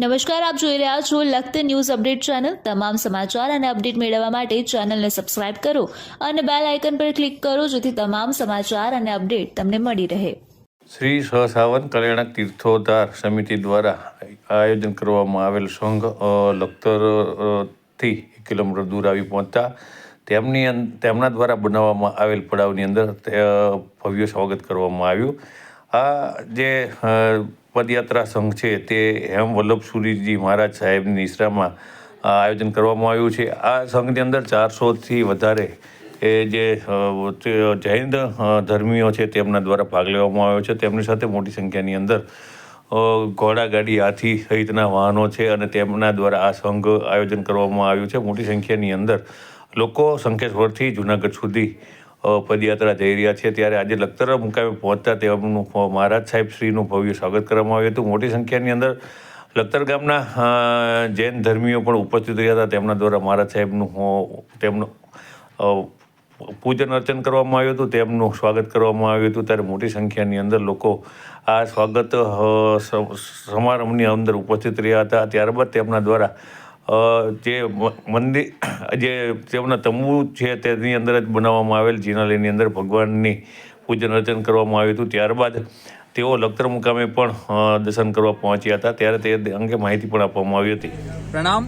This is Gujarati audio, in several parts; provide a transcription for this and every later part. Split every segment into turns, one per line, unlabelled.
નમસ્કાર આપ જોઈ રહ્યા છો લખત ન્યૂઝ અપડેટ ચેનલ. તમામ સમાચાર અને અપડેટ મેળવવા માટે ચેનલને સબસ્ક્રાઇબ કરો અને બેલ આઇકન પર ક્લિક કરો જેથી તમામ સમાચાર અને અપડેટ તમને મળી રહે.
શ્રી સહસાવન કલ્યાણક તીર્થોધાર સમિતિ દ્વારા આયોજન કરવામાં આવેલ સંઘ અ, લખતર અ, થી એક કિલોમીટર દૂર આવી પહોંચતા તેમની તેમના દ્વારા બનાવવામાં આવેલ પડાવની અંદર ભવ્ય સ્વાગત કરવામાં આવ્યું. આ જે પદયાત્રા સંઘ છે તે હેમ વલ્લભસુરીજી મહારાજ સાહેબની નિશ્રામાં આયોજન કરવામાં આવ્યું છે. આ સંઘની અંદર ચારસોથી વધારે એ જે જૈન ધર્મીઓ છે તેમના દ્વારા ભાગ લેવામાં આવ્યો છે. તેમની સાથે મોટી સંખ્યાની અંદર ઘોડાગાડી હાથી સહિતના વાહનો છે અને તેમના દ્વારા આ સંઘ આયોજન કરવામાં આવ્યું છે. મોટી સંખ્યાની અંદર લોકો સંકેશ્વરથી જુનાગઢ સુધી પદયાત્રા જઈ રહ્યા છે ત્યારે આજે લખતર મુકામે પહોંચતા તેમનું મહારાજ સાહેબ શ્રીનું ભવ્ય સ્વાગત કરવામાં આવ્યું હતું. મોટી સંખ્યાની અંદર લખતર ગામના જૈન ધર્મીઓ પણ ઉપસ્થિત રહ્યા હતા. તેમના દ્વારા મહારાજ સાહેબનું તેમનું પૂજન અર્ચન કરવામાં આવ્યું હતું. તેમનું સ્વાગત કરવામાં આવ્યું હતું. ત્યારે મોટી સંખ્યાની અંદર લોકો આ સ્વાગત સમારંભની અંદર ઉપસ્થિત રહ્યા હતા. ત્યારબાદ તેમના દ્વારા જે મ- મંદિર જે તેમના તંબુ છે તેની અંદર જ બનાવવામાં આવેલ જિનાલયની અંદર ભગવાનની પૂજન અર્ચન કરવામાં આવ્યું હતું ત્યારબાદ તેઓ લખતર મુકામે પણ અ, દર્શન કરવા પહોંચ્યા હતા ત્યારે તે અંગે માહિતી પણ આપવામાં આવી હતી
प्रणाम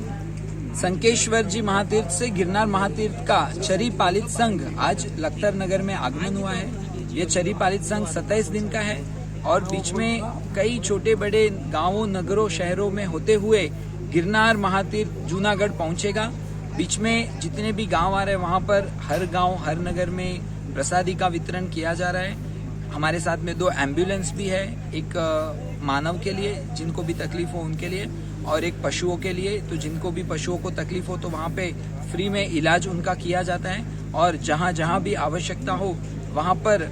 संकेश्वर जी महातीर्थ से गिरनार महातीर्थ का चरी पालित संघ आज लखतर नगर में आगमन हुआ है ये चरी पालित संघ 27 दिन का है और बीच में कई छोटे बड़े गांवों नगरों शहरों में होते हुए गिरनार महातीर्थ जूनागढ़ पहुंचेगा। बीच में जितने भी गाँव आ रहे हैं, वहाँ पर हर गाँव, हर नगर में प्रसादी का वितरण किया जा रहा है। हमारे साथ में दो एंबुलेंस भी है, एक मानव के लिए, जिनको भी तकलीफ़ हो उनके लिए, और एक पशुओं के लिए। तो जिनको भी पशुओं को तकलीफ़ हो तो वहाँ पे फ्री में इलाज उनका किया जाता है, और जहाँ जहाँ भी आवश्यकता हो, वहाँ पर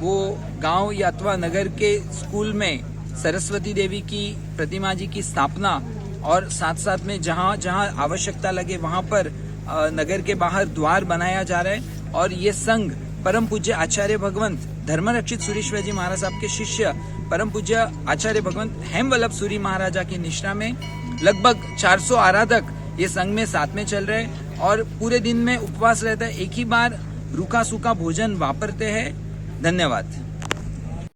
वो गाँव या अथवा नगर के स्कूल में सरस्वती देवी की प्रतिमा जी की स्थापना और साथ साथ में जहाँ जहाँ आवश्यकता लगे वहाँ पर नगर के बाहर द्वार बनाया जा रहा है और ये संघ परम पूज्य आचार्य भगवंत, धर्मरक्षित सुरेश्वर जी महाराज साहब के शिष्य परम पूज्य आचार्य भगवंत हेमवल्लभ सूरी महाराजा की निष्ठा में लगभग 400 आराधक ये संघ में साथ में चल रहे हैं और पूरे दिन में उपवास रहता है। एक ही बार रूखा सूखा भोजन वापरते हैं। धन्यवाद।